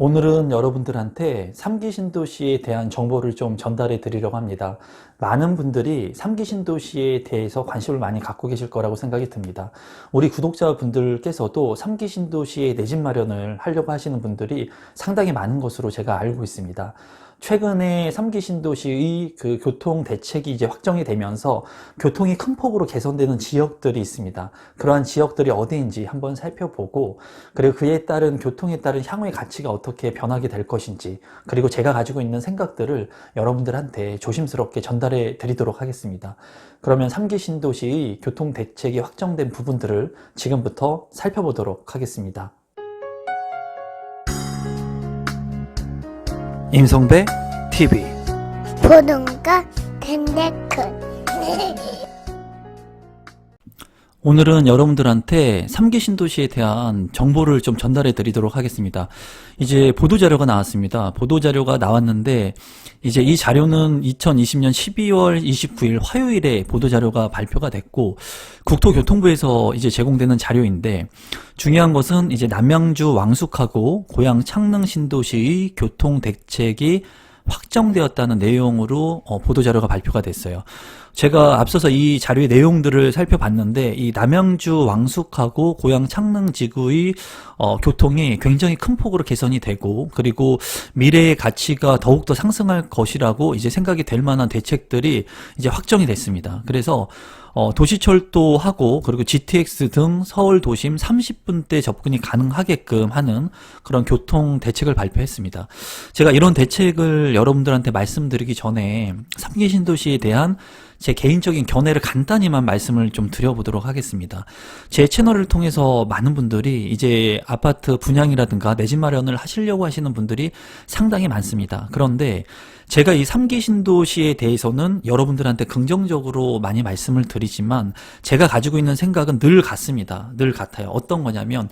오늘은 여러분들한테 3기 신도시에 대한 정보를 좀 전달해 드리려고 합니다. 많은 분들이 3기 신도시에 대해서 관심을 많이 갖고 계실 거라고 생각이 듭니다. 우리 구독자분들께서도 3기 신도시에 내 집 마련을 하려고 하시는 분들이 상당히 많은 것으로 제가 알고 있습니다. 최근에 3기 신도시의 그 교통 대책이 이제 확정이 되면서 교통이 큰 폭으로 개선되는 지역들이 있습니다. 그러한 지역들이 어디인지 한번 살펴보고 그리고 그에 따른 교통에 따른 향후의 가치가 어떻게 변하게 될 것인지 그리고 제가 가지고 있는 생각들을 여러분들한테 조심스럽게 전달해 드리도록 하겠습니다. 그러면 3기 신도시의 교통 대책이 확정된 부분들을 지금부터 살펴보도록 하겠습니다. 임성배 TV 보동과 덴데크 오늘은 여러분들한테 3기 신도시에 대한 정보를 좀 전달해 드리도록 하겠습니다. 이제 보도자료가 나왔습니다. 보도자료가 나왔는데, 이제 이 자료는 2020년 12월 29일 화요일에 보도자료가 발표가 됐고, 국토교통부에서 이제 제공되는 자료인데, 중요한 것은 이제 남양주 왕숙하고 고향 창릉 신도시의 교통 대책이 확정되었다는 내용으로 어, 보도자료가 발표가 됐어요. 제가 앞서서 이 자료의 내용들을 살펴봤는데 이 남양주 왕숙하고 고향 창릉 지구의 어, 교통이 굉장히 큰 폭으로 개선이 되고 그리고 미래의 가치가 더욱더 상승할 것이라고 이제 생각이 될 만한 대책들이 이제 확정이 됐습니다. 그래서 어, 도시철도하고 그리고 GTX 등 서울 도심 30분대 접근이 가능하게끔 하는 그런 교통 대책을 발표했습니다. 제가 이런 대책을 여러분들한테 말씀드리기 전에 3기 신도시에 대한 제 개인적인 견해를 간단히만 말씀을 좀 드려보도록 하겠습니다. 제 채널을 통해서 많은 분들이 이제 아파트 분양이라든가 내 집 마련을 하시려고 하시는 분들이 상당히 많습니다. 그런데 제가 이 3기 신도시에 대해서는 여러분들한테 긍정적으로 많이 말씀을 드리지만 제가 가지고 있는 생각은 늘 같습니다. 늘 같아요. 어떤 거냐면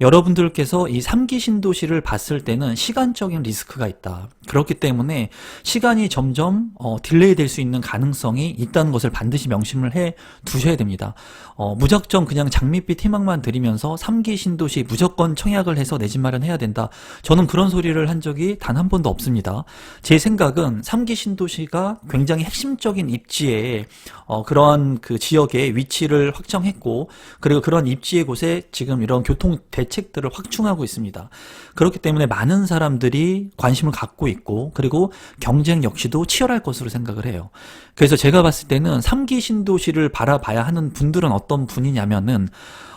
여러분들께서 이 3기 신도시를 봤을 때는 시간적인 리스크가 있다. 그렇기 때문에 시간이 점점 어, 딜레이 될 수 있는 가능성이 있다는 것을 반드시 명심을 해 두셔야 됩니다. 어, 무작정 그냥 장밋빛 희망만 드리면서 3기 신도시 무조건 청약을 해서 내 집 마련해야 된다. 저는 그런 소리를 한 적이 단 한 번도 없습니다. 제 생각은 3기 신도시가 굉장히 핵심적인 입지에 어, 그러한 그 지역의 위치를 확정했고 그리고 그런 입지의 곳에 지금 이런 교통 대책들을 확충하고 있습니다. 그렇기 때문에 많은 사람들이 관심을 갖고 있고 그리고 경쟁 역시도 치열할 것으로 생각을 해요. 그래서 제가 봤을 때는 3기 신도시를 바라봐야 하는 분들은 어떤 분이냐면은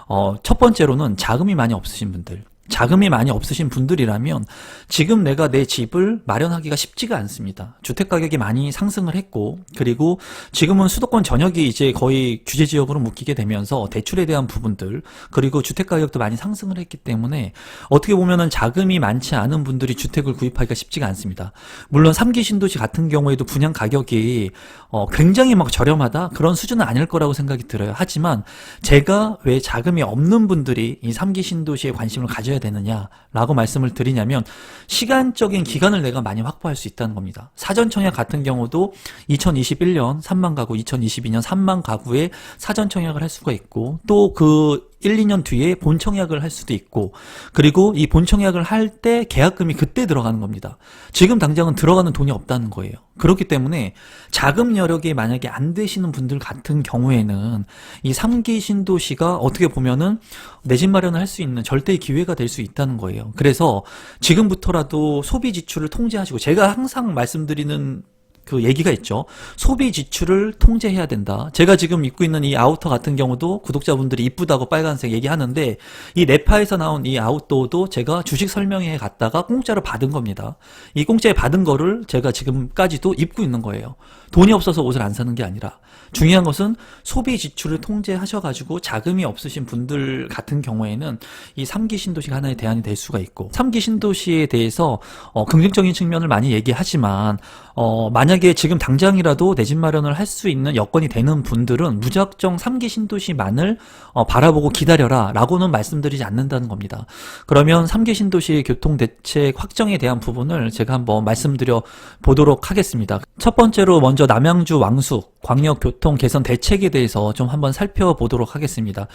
어, 첫 번째로는 자금이 많이 없으신 분들. 자금이 많이 없으신 분들이라면 지금 내가 내 집을 마련하기가 쉽지가 않습니다. 주택 가격이 많이 상승을 했고 그리고 지금은 수도권 전역이 이제 거의 규제 지역으로 묶이게 되면서 대출에 대한 부분들 그리고 주택 가격도 많이 상승을 했기 때문에 어떻게 보면은 자금이 많지 않은 분들이 주택을 구입하기가 쉽지가 않습니다. 물론 3기 신도시 같은 경우에도 분양 가격이 어, 굉장히 막 저렴하다 그런 수준은 아닐 거라고 생각이 들어요. 하지만 제가 왜 자금이 없는 분들이 이 3기 신도시에 관심을 가져야 되느냐라고 말씀을 드리냐면 시간적인 기간을 내가 많이 확보할 수 있다는 겁니다. 사전 청약 같은 경우도 2021년 3만 가구, 2022년 3만 가구에 사전 청약을 할 수가 있고 또그 1, 2년 뒤에 본청약을 할 수도 있고 그리고 이 본청약을 할 때 계약금이 그때 들어가는 겁니다. 지금 당장은 들어가는 돈이 없다는 거예요. 그렇기 때문에 자금 여력이 만약에 안 되시는 분들 같은 경우에는 이 3기 신도시가 어떻게 보면은 내 집 마련을 할 수 있는 절대의 기회가 될 수 있다는 거예요. 그래서 지금부터라도 소비 지출을 통제하시고 제가 항상 말씀드리는 그 얘기가 있죠. 소비 지출을 통제해야 된다. 제가 지금 입고 있는 이 아우터 같은 경우도 구독자분들이 이쁘다고 빨간색 얘기하는데 이 네파에서 나온 이 아웃도어도 제가 주식 설명회에 갔다가 공짜로 받은 겁니다. 이 공짜에 받은 거를 제가 지금까지도 입고 있는 거예요. 돈이 없어서 옷을 안 사는 게 아니라 중요한 것은 소비 지출을 통제하셔가지고 자금이 없으신 분들 같은 경우에는 이 3기 신도시가 하나의 대안이 될 수가 있고 3기 신도시에 대해서 어, 긍정적인 측면을 많이 얘기하지만 어, 만약 만약에 지금 당장이라도 내 집 마련을 할 수 있는 여건이 되는 분들은 무작정 3기 신도시만을 어, 바라보고 기다려라 라고는 말씀드리지 않는다는 겁니다. 그러면 3기 신도시 교통대책 확정에 대한 부분을 제가 한번 말씀드려 보도록 하겠습니다. 첫 번째로 먼저 남양주 왕숙 광역교통 개선 대책에 대해서 좀 한번 살펴보도록 하겠습니다.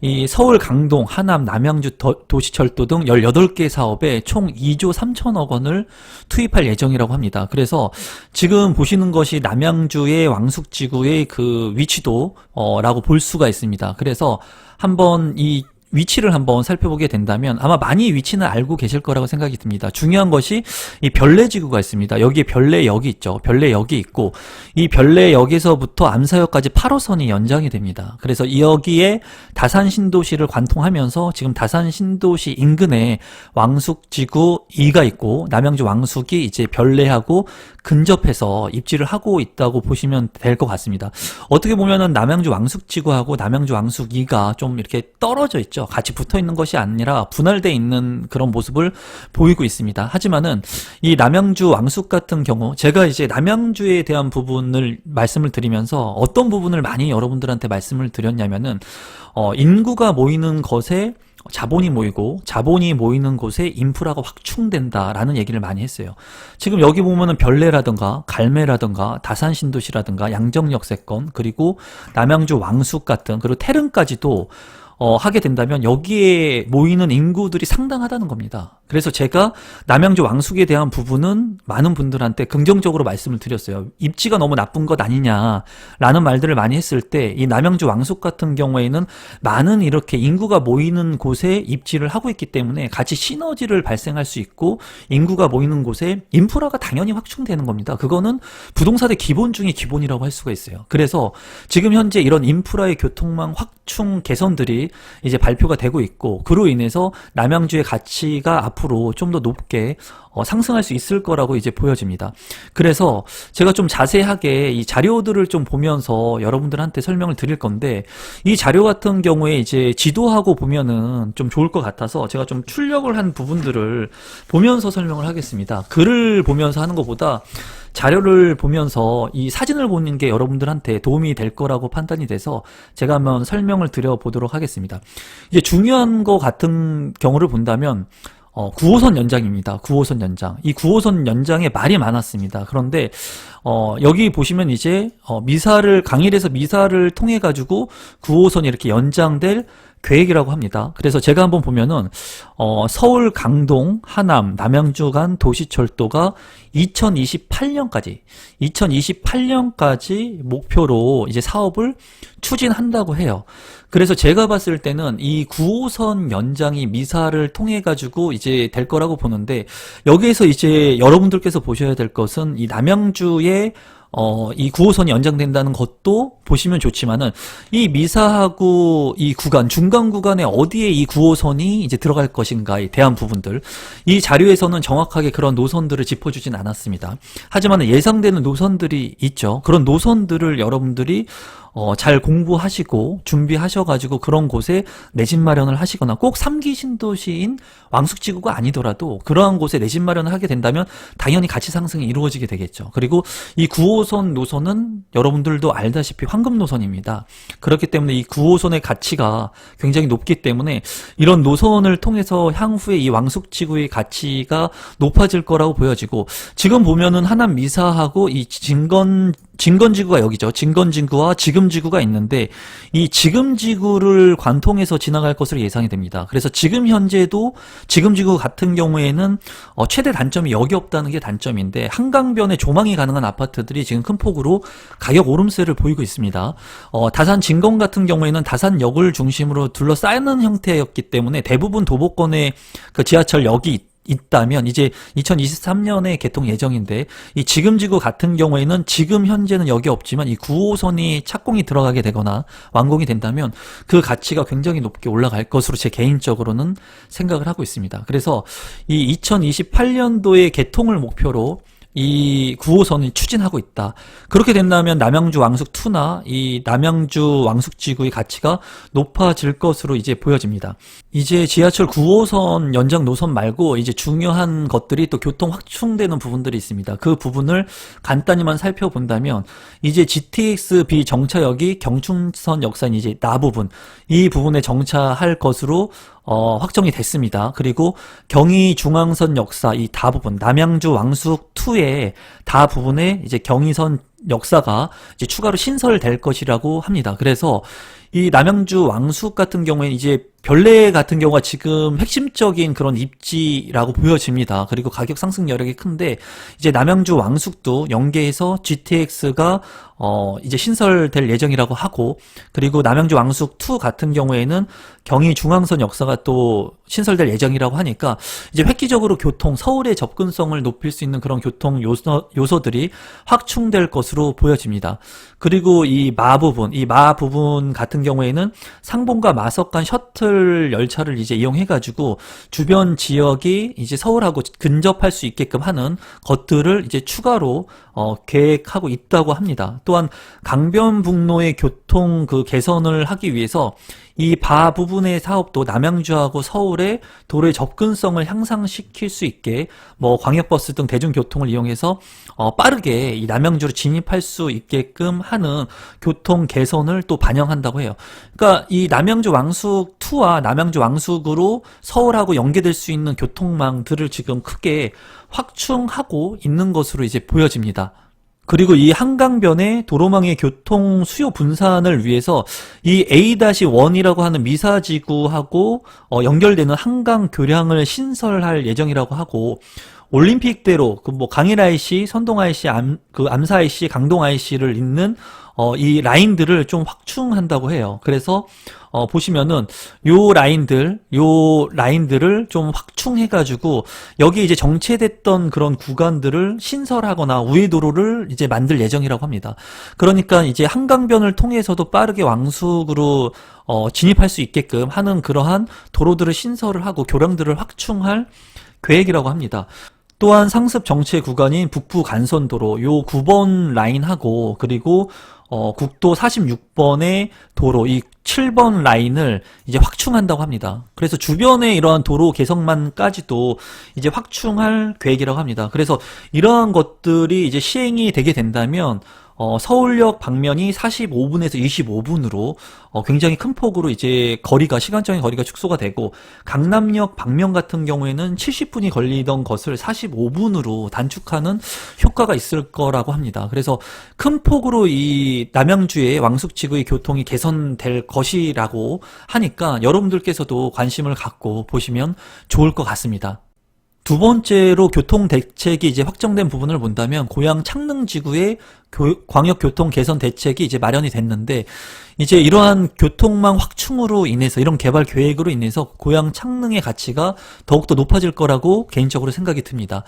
이 서울 강동, 하남, 남양주 더- 도시철도 등 18개 사업에 총 2조 3천억 원을 투입할 예정이라고 합니다. 그래서 지금 보시는 것이 남양주의 왕숙지구의 그 위치도 어, 라고 볼 수가 있습니다. 그래서 한번 이 위치를 한번 살펴보게 된다면 아마 많이 위치는 알고 계실 거라고 생각이 듭니다. 중요한 것이 이 별내지구가 있습니다. 여기에 별내역이 있죠. 별내역이 있고 이 별내역에서부터 암사역까지 8호선이 연장이 됩니다. 그래서 이 여기에 다산 신도시를 관통하면서 지금 다산 신도시 인근에 왕숙지구 2가 있고 남양주 왕숙이 이제 별내하고 근접해서 입지를 하고 있다고 보시면 될 것 같습니다. 어떻게 보면은 남양주 왕숙지구하고 남양주 왕숙 2가 좀 이렇게 떨어져 있죠. 같이 붙어 있는 것이 아니라 분할돼 있는 그런 모습을 보이고 있습니다. 하지만은 이 남양주 왕숙 같은 경우 제가 이제 남양주에 대한 부분을 말씀을 드리면서 어떤 부분을 많이 여러분들한테 말씀을 드렸냐면은 어 인구가 모이는 것에 자본이 모이고 자본이 모이는 곳에 인프라가 확충된다라는 얘기를 많이 했어요. 지금 여기 보면은 별내라든가 갈매라든가 다산신도시라든가 양정역세권 그리고 남양주 왕숙 같은 그리고 태릉까지도 어, 하게 된다면 여기에 모이는 인구들이 상당하다는 겁니다. 그래서 제가 남양주 왕숙에 대한 부분은 많은 분들한테 긍정적으로 말씀을 드렸어요. 입지가 너무 나쁜 것 아니냐라는 말들을 많이 했을 때 이 남양주 왕숙 같은 경우에는 많은 이렇게 인구가 모이는 곳에 입지를 하고 있기 때문에 같이 시너지를 발생할 수 있고 인구가 모이는 곳에 인프라가 당연히 확충되는 겁니다. 그거는 부동산의 기본 중의 기본이라고 할 수가 있어요. 그래서 지금 현재 이런 인프라의 교통망 확충 개선들이 이제 발표가 되고 있고 그로 인해서 남양주의 가치가 앞 으로 좀 더 높게 어, 상승할 수 있을 거라고 이제 보여집니다. 그래서 제가 좀 자세하게 이 자료들을 좀 보면서 여러분들한테 설명을 드릴 건데 이 자료 같은 경우에 이제 지도하고 보면은 좀 좋을 것 같아서 제가 좀 출력을 한 부분들을 보면서 설명을 하겠습니다. 글을 보면서 하는 것보다 자료를 보면서 이 사진을 보는 게 여러분들한테 도움이 될 거라고 판단이 돼서 제가 한번 설명을 드려 보도록 하겠습니다. 이제 중요한 거 같은 경우를 본다면 어, 9호선 연장입니다. 9호선 연장. 이 9호선 연장에 말이 많았습니다. 그런데 어, 여기 보시면 이제 어, 미사를 강일에서 미사를 통해 가지고 9호선이 이렇게 연장될 계획이라고 합니다. 그래서 제가 한번 보면은 어, 서울 강동, 하남, 남양주 간 도시철도가 2028년까지 2028년까지 목표로 이제 사업을 추진한다고 해요. 그래서 제가 봤을 때는 이 9호선 연장이 미사를 통해 가지고 이제 될 거라고 보는데 여기에서 이제 여러분들께서 보셔야 될 것은 이 남양주의 어, 이 9호선이 연장된다는 것도 보시면 좋지만은 이 미사하고 이 구간, 중간 구간에 어디에 이 9호선이 이제 들어갈 것인가에 대한 부분들. 이 자료에서는 정확하게 그런 노선들을 짚어주진 않았습니다. 하지만 예상되는 노선들이 있죠. 그런 노선들을 여러분들이 어, 잘 공부하시고 준비하셔가지고 그런 곳에 내 집 마련을 하시거나 꼭 3기 신도시인 왕숙지구가 아니더라도 그러한 곳에 내 집 마련을 하게 된다면 당연히 가치 상승이 이루어지게 되겠죠. 그리고 이 9호선 노선은 여러분들도 알다시피 황금 노선입니다. 그렇기 때문에 이 9호선의 가치가 굉장히 높기 때문에 이런 노선을 통해서 향후에 이 왕숙지구의 가치가 높아질 거라고 보여지고 지금 보면은 하남 미사하고 이 진건 진건지구가 여기죠. 진건지구와 지금 지구가 있는데 이 지금 지구를 관통해서 지나갈 것으로 예상이 됩니다. 그래서 지금 현재도 지금 지구 같은 경우에는 어, 최대 단점이 여기 없다는 게 단점인데 한강변에 조망이 가능한 아파트들이 지금 큰 폭으로 가격 오름세를 보이고 있습니다. 어, 다산 진건 같은 경우에는 다산역을 중심으로 둘러싸이는 형태였기 때문에 대부분 도보권의 그 지하철역이 있- 있다면 이제 2023년에 개통 예정인데 이 지금 지구 같은 경우에는 지금 현재는 여기 없지만 이 9호선이 착공이 들어가게 되거나 완공이 된다면 그 가치가 굉장히 높게 올라갈 것으로 제 개인적으로는 생각을 하고 있습니다. 그래서 이 2028년도에 개통을 목표로 이 9호선이 추진하고 있다. 그렇게 된다면 남양주 왕숙 2나 이 남양주 왕숙 지구의 가치가 높아질 것으로 이제 보여집니다. 이제 지하철 9호선 연장 노선 말고 이제 중요한 것들이 또 교통 확충되는 부분들이 있습니다. 그 부분을 간단히만 살펴본다면 이제 GTX B 정차역이 경춘선 역사인 이제 나 부분 이 부분에 정차할 것으로 어, 확정이 됐습니다. 그리고 경의 중앙선 역사 이 다 부분 남양주 왕숙 2의 다 부분에 이제 경의선 역사가 이제 추가로 신설될 것이라고 합니다. 그래서 이 남양주 왕숙 같은 경우에는 이제 별내 같은 경우가 지금 핵심적인 그런 입지라고 보여집니다. 그리고 가격 상승 여력이 큰데 이제 남양주 왕숙도 연계해서 GTX가 어 이제 신설될 예정이라고 하고 그리고 남양주 왕숙 2 같은 경우에는 경의 중앙선 역사가 또 신설될 예정이라고 하니까 이제 획기적으로 교통 서울의 접근성을 높일 수 있는 그런 교통 요소, 요소들이 확충될 것으로 보여집니다. 그리고 이 마 부분, 이 마 부분 같은 경우에는 상봉과 마석 간 셔틀 열차를 이제 이용해가지고 주변 지역이 이제 서울하고 근접할 수 있게끔 하는 것들을 이제 추가로 어, 계획하고 있다고 합니다. 또한 강변북로의 교통 그 개선을 하기 위해서 이 바 부분의 사업도 남양주하고 서울의 도로의 접근성을 향상시킬 수 있게 뭐 광역버스 등 대중교통을 이용해서 어, 빠르게 이 남양주로 진입할 수 있게끔 하는 교통 개선을 또 반영한다고 해요. 그러니까 이 남양주 왕숙 2와 남양주 왕숙으로 서울하고 연계될 수 있는 교통망들을 지금 크게 확충하고 있는 것으로 이제 보여집니다. 그리고 이 한강변의 도로망의 교통 수요 분산을 위해서 이 A-1이라고 하는 미사지구하고 어, 연결되는 한강 교량을 신설할 예정이라고 하고 올림픽대로 그 뭐 강일 IC, 선동 IC, 암, 그 암사 IC, 강동 IC를 잇는 어, 이 라인들을 좀 확충한다고 해요. 그래서 어, 보시면은 요 라인들, 요 라인들을 좀 확충해가지고 여기 이제 정체됐던 그런 구간들을 신설하거나 우회 도로를 이제 만들 예정이라고 합니다. 그러니까 이제 한강변을 통해서도 빠르게 왕숙으로 어, 진입할 수 있게끔 하는 그러한 도로들을 신설을 하고 교량들을 확충할 계획이라고 합니다. 또한 상습 정체 구간인 북부 간선도로 요 9번 라인하고 그리고 어, 국도 46번의 도로 이 7번 라인을 이제 확충한다고 합니다. 그래서 주변에 이러한 도로 개성만까지도 이제 확충할 계획이라고 합니다. 그래서 이러한 것들이 이제 시행이 되게 된다면 어, 서울역 방면이 45분에서 25분으로 어, 굉장히 큰 폭으로 이제 거리가 시간적인 거리가 축소가 되고 강남역 방면 같은 경우에는 70분이 걸리던 것을 45분으로 단축하는 효과가 있을 거라고 합니다. 그래서 큰 폭으로 이 남양주의 왕숙지구의 교통이 개선될 것이라고 하니까 여러분들께서도 관심을 갖고 보시면 좋을 것 같습니다. 두 번째로 교통 대책이 이제 확정된 부분을 본다면 고향 창릉 지구의 교- 광역 교통 개선 대책이 이제 마련이 됐는데 이제 이러한 교통망 확충으로 인해서 이런 개발 계획으로 인해서 고향 창릉의 가치가 더욱더 높아질 거라고 개인적으로 생각이 듭니다.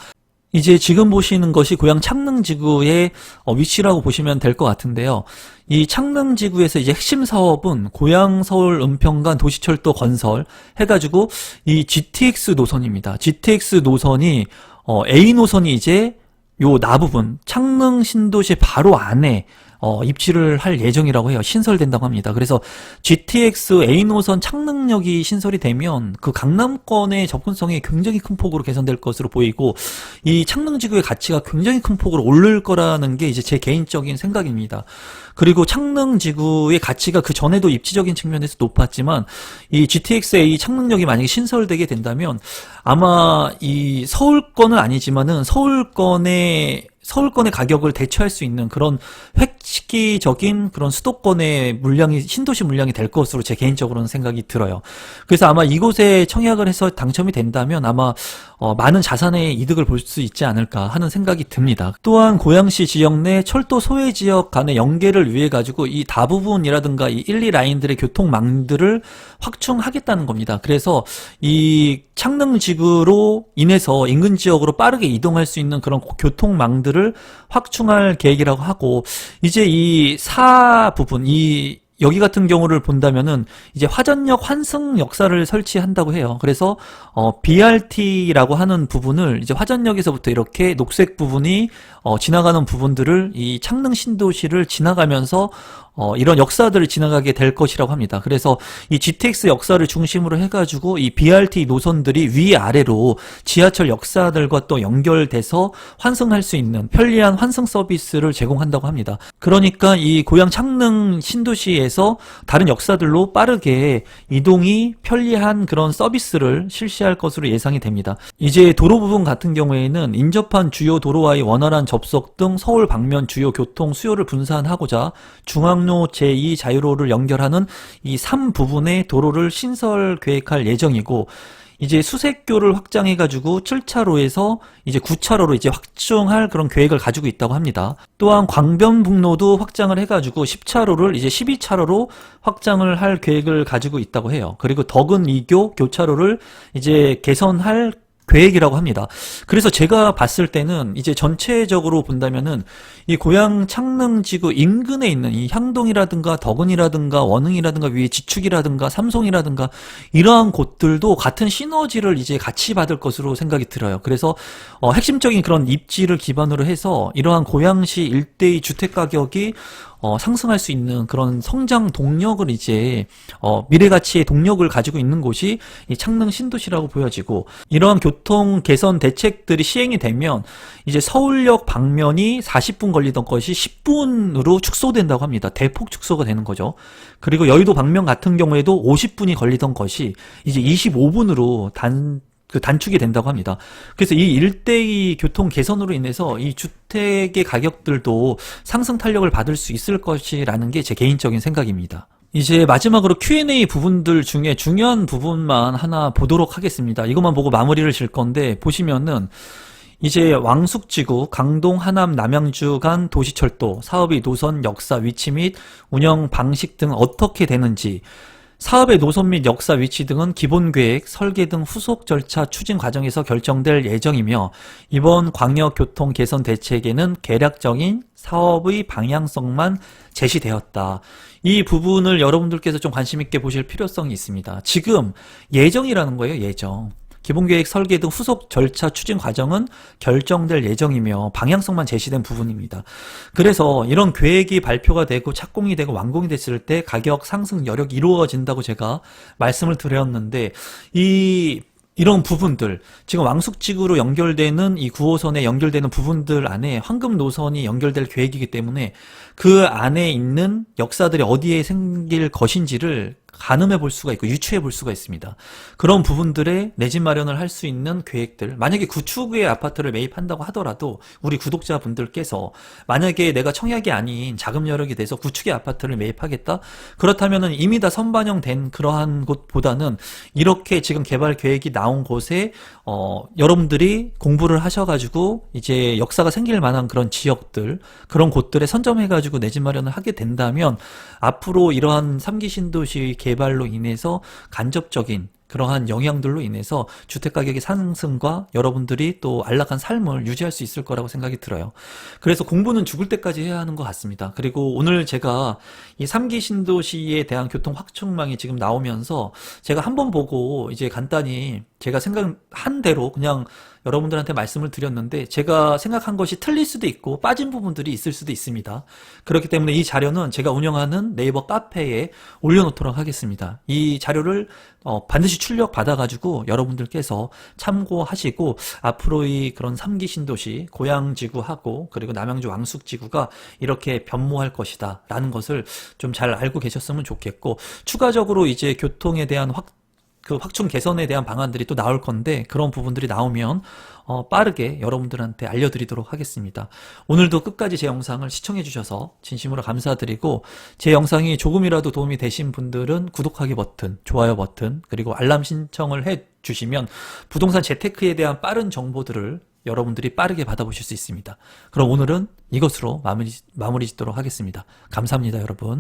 이제 지금 보시는 것이 고향 창릉지구의 어, 위치라고 보시면 될 것 같은데요. 이 창릉지구에서 이제 핵심 사업은 고향 서울 은평간 도시철도 건설 해가지고 이 GTX 노선입니다. GTX 노선이 어, A 노선이 이제 요 나 부분 창릉 신도시 바로 안에 어, 입지를 할 예정이라고 해요. 신설된다고 합니다. 그래서 GTX A 노선 창릉역이 신설이 되면 그 강남권의 접근성이 굉장히 큰 폭으로 개선될 것으로 보이고 이 창릉 지구의 가치가 굉장히 큰 폭으로 오를 거라는 게 이제 제 개인적인 생각입니다. 그리고 창릉 지구의 가치가 그 전에도 입지적인 측면에서 높았지만 이 GTX-A 창릉역이 만약에 신설되게 된다면 아마 이 서울권은 아니지만은 서울권의 서울권의 가격을 대체할 수 있는 그런 획 기적인 그런 수도권의 물량이 신도시 물량이 될 것으로 제 개인적으로는 생각이 들어요. 그래서 아마 이곳에 청약을 해서 당첨이 된다면 아마 어, 많은 자산의 이득을 볼 수 있지 않을까 하는 생각이 듭니다. 또한 고양시 지역 내 철도 소외 지역 간의 연계를 위해 가지고 이 다부분이라든가 이 1, 2 라인들의 교통망들을 확충하겠다는 겁니다. 그래서 이 창릉 지구로 인해서 인근 지역으로 빠르게 이동할 수 있는 그런 교통망들을 확충할 계획이라고 하고 이제 이 사 부분 이 여기 같은 경우를 본다면은 이제 화전역 환승 역사를 설치한다고 해요. 그래서 어 BRT라고 하는 부분을 이제 화전역에서부터 이렇게 녹색 부분이 어 지나가는 부분들을 이 창릉 신도시를 지나가면서 어 이런 역사들을 지나가게 될 것이라고 합니다. 그래서 이 GTX 역사를 중심으로 해가지고 이 BRT 노선들이 위아래로 지하철 역사들과 또 연결돼서 환승할 수 있는 편리한 환승 서비스를 제공한다고 합니다. 그러니까 이 고향 창릉 신도시에 서 다른 역사들로 빠르게 이동이 편리한 그런 서비스를 실시할 것으로 예상이 됩니다. 이제 도로 부분 같은 경우에는 인접한 주요 도로와의 원활한 접속 등 서울 방면 주요 교통 수요를 분산하고자 중앙로 제2 자유로를 연결하는 이 3부분의 도로를 신설 계획할 예정이고 이제 수색교를 확장해가지고 7차로에서 이제 9차로로 이제 확충할 그런 계획을 가지고 있다고 합니다. 또한 광변북로도 확장을 해가지고 10차로를 이제 12차로로 확장을 할 계획을 가지고 있다고 해요. 그리고 덕은 2교 교차로를 이제 개선할 계획이라고 합니다. 그래서 제가 봤을 때는 이제 전체적으로 본다면은 이 고향 창릉지구 인근에 있는 이 향동이라든가 덕은이라든가 원흥이라든가 위에 지축이라든가 삼송이라든가 이러한 곳들도 같은 시너지를 이제 같이 받을 것으로 생각이 들어요. 그래서 어, 핵심적인 그런 입지를 기반으로 해서 이러한 고양시 일대의 주택 가격이 어, 상승할 수 있는 그런 성장 동력을 이제 어, 미래 가치의 동력을 가지고 있는 곳이 이 창릉 신도시라고 보여지고 이러한 교통 개선 대책들이 시행이 되면 이제 서울역 방면이 40분 걸리던 것이 10분으로 축소된다고 합니다. 대폭 축소가 되는 거죠. 그리고 여의도 방면 같은 경우에도 50분이 걸리던 것이 이제 25분으로 단 그 단축이 된다고 합니다. 그래서 이 일대의 교통 개선으로 인해서 이 주택의 가격들도 상승 탄력을 받을 수 있을 것이라는 게 제 개인적인 생각입니다. 이제 마지막으로 Q&A 부분들 중에 중요한 부분만 하나 보도록 하겠습니다. 이것만 보고 마무리를 질 건데 보시면은 이제 왕숙지구, 강동, 하남, 남양주 간 도시철도 사업의 노선 역사, 위치 및 운영 방식 등 어떻게 되는지 사업의 노선 및 역사 위치 등은 기본 계획, 설계 등 후속 절차 추진 과정에서 결정될 예정이며 이번 광역 교통 개선 대책에는 개략적인 사업의 방향성만 제시되었다. 이 부분을 여러분들께서 좀 관심 있게 보실 필요성이 있습니다. 지금 예정이라는 거예요, 예정. 기본계획 설계 등 후속 절차 추진 과정은 결정될 예정이며 방향성만 제시된 부분입니다. 그래서 이런 계획이 발표가 되고 착공이 되고 완공이 됐을 때 가격 상승 여력이 이루어진다고 제가 말씀을 드렸는데 이 이런 부분들 지금 왕숙지구로 연결되는 이 9호선에 연결되는 부분들 안에 황금 노선이 연결될 계획이기 때문에 그 안에 있는 역사들이 어디에 생길 것인지를 가늠해 볼 수가 있고 유추해 볼 수가 있습니다. 그런 부분들에 내집 마련을 할 수 있는 계획들 만약에 구축의 아파트를 매입한다고 하더라도 우리 구독자분들께서 만약에 내가 청약이 아닌 자금 여력이 돼서 구축의 아파트를 매입하겠다 그렇다면은 이미 다 선반영된 그러한 곳보다는 이렇게 지금 개발 계획이 나온 곳에 어 여러분들이 공부를 하셔가지고 이제 역사가 생길 만한 그런 지역들 그런 곳들에 선점해가지고 내 집 마련을 하게 된다면 앞으로 이러한 삼기 신도시 개발로 인해서 간접적인 그러한 영향들로 인해서 주택 가격의 상승과 여러분들이 또 안락한 삶을 유지할 수 있을 거라고 생각이 들어요. 그래서 공부는 죽을 때까지 해야 하는 것 같습니다. 그리고 오늘 제가 이 3기 신도시에 대한 교통 확충망이 지금 나오면서 제가 한번 보고 이제 간단히 제가 생각한 대로 그냥 여러분들한테 말씀을 드렸는데 제가 생각한 것이 틀릴 수도 있고 빠진 부분들이 있을 수도 있습니다. 그렇기 때문에 이 자료는 제가 운영하는 네이버 카페에 올려놓도록 하겠습니다. 이 자료를 어, 반드시 출력 받아가지고 여러분들께서 참고하시고 앞으로의 그런 3기 신도시 고양지구하고 그리고 남양주 왕숙지구가 이렇게 변모할 것이다 라는 것을 좀 잘 알고 계셨으면 좋겠고 추가적으로 이제 교통에 대한 확 그 확충 개선에 대한 방안들이 또 나올 건데 그런 부분들이 나오면 어, 빠르게 여러분들한테 알려드리도록 하겠습니다. 오늘도 끝까지 제 영상을 시청해 주셔서 진심으로 감사드리고 제 영상이 조금이라도 도움이 되신 분들은 구독하기 버튼, 좋아요 버튼 그리고 알람 신청을 해 주시면 부동산 재테크에 대한 빠른 정보들을 여러분들이 빠르게 받아보실 수 있습니다. 그럼 오늘은 이것으로 마무리, 마무리 짓도록 하겠습니다. 감사합니다, 여러분.